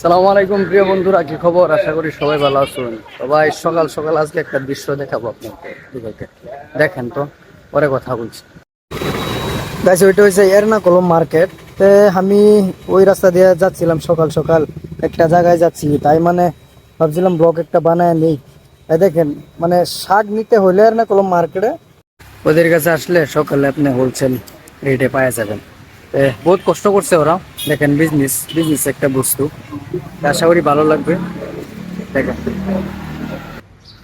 সালামু আলাইকুম প্রিয় বন্ধুরা কি খবর? আশা করি সবাই ভালো আছেন। সবাই সকাল সকাল আজকে একটা দৃশ্য দেখাবো আপনাকে দেখেন তো পরে কথা বলছি। গাইছে ওইটা হচ্ছে এরনাকুলম মার্কেট। তে আমি ওই রাস্তা দিয়ে যাচ্ছিলাম সকাল সকাল একটা জায়গায় যাচ্ছি। তাই মানে ভাবছিলাম ব্লগ একটা বানায় নেই। দেখেন মানে শাক নিতে হলে এরনাকুলম মার্কেটে। ওদের কাছে আসলে সকালে আপনি হোলসেল রেটে পাওয়া যাবেন। বহুত কষ্ট করছে ওরা। দেখেন বিজনেস বিজনেস একটা বস্তু। আশা করি ভালো লাগবে। দেখেন।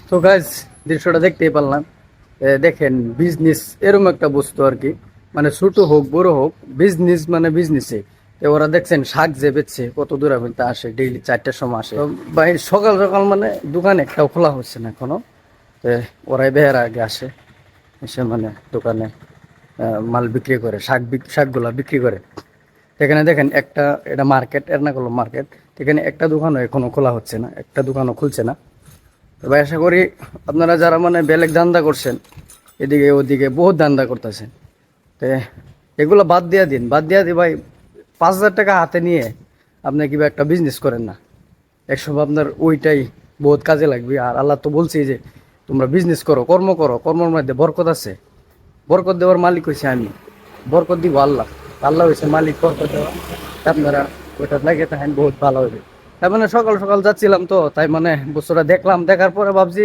তো গাইজ দৃশ্যটা দেখতেই পারলাম। দেখেন বিজনেস এরকম একটা বস্তু আর কি। মানে ছোট হোক, বড় হোক বিজনেস মানে বিজনেসে ওরা দেখছেন, শাক যে বেচছে, কত দূরে বলতে আসে ডেইলি চারটার সময় আসে। ভাই, সকাল সকাল মানে দোকান একটাও খোলা হচ্ছে না এখনও। ওরাই বেহার আগে আসে, এসে মানে দোকানে মাল বিক্রি করে, শাক শাকগুলা বিক্রি করে। এখানে দেখেন একটা, এটা মার্কেট এরনাকুলম মার্কেট এখানে একটা দোকানও এখনও খোলা হচ্ছে না, একটা দোকানও খুলছে না। তবে আশা করি আপনারা যারা মানে বেলেগ ধান্দা করছেন, এদিকে ওদিকে বহুত ধান্দা করতেছেন। তো এগুলো বাদ দিয়া দিন, বাদ দিয়া দি ভাই, পাঁচ হাজার টাকা হাতে নিয়ে আপনি কিবা একটা বিজনেস করেন না। একসময় আপনার ওইটাই বহুত কাজে লাগবে। আর আল্লাহ তো বলছি যে, তোমরা বিজনেস করো, কর্ম করো, কর্মের মধ্যে বরকত আছে। বরকত দেওয়ার মালিক হয়েছে আমি। বরকত দিব আল্লাহ। আল্লাহ হয়েছে মালিক, বরকত দেওয়া। আপনারা ওইটা লাগে থাকেন, বহুত ভালো হবে। তার মানে সকাল সকাল যাচ্ছিলাম তো, তাই মানে বস্তুটা দেখলাম। দেখার পরে ভাবছি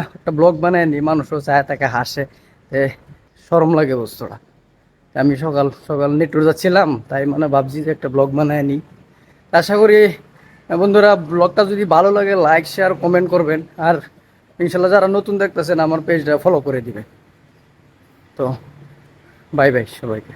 একটা ব্লগ বানায় নি, মানুষও চায় তাকে হাসে। সরম লাগে বস্তুটা। আমি সকাল সকাল নেটুর যাচ্ছিলাম, তাই মানে ভাবছি যে একটা ব্লগ বানায় নি। আশা করি, বন্ধুরা, ব্লগটা যদি ভালো লাগে লাইক শেয়ার কমেন্ট করবেন। আর ইনশাল্লাহ যারা নতুন দেখতেছেন, আমার পেজটা ফলো করে দিবে তো বাই বাই সবাইকে।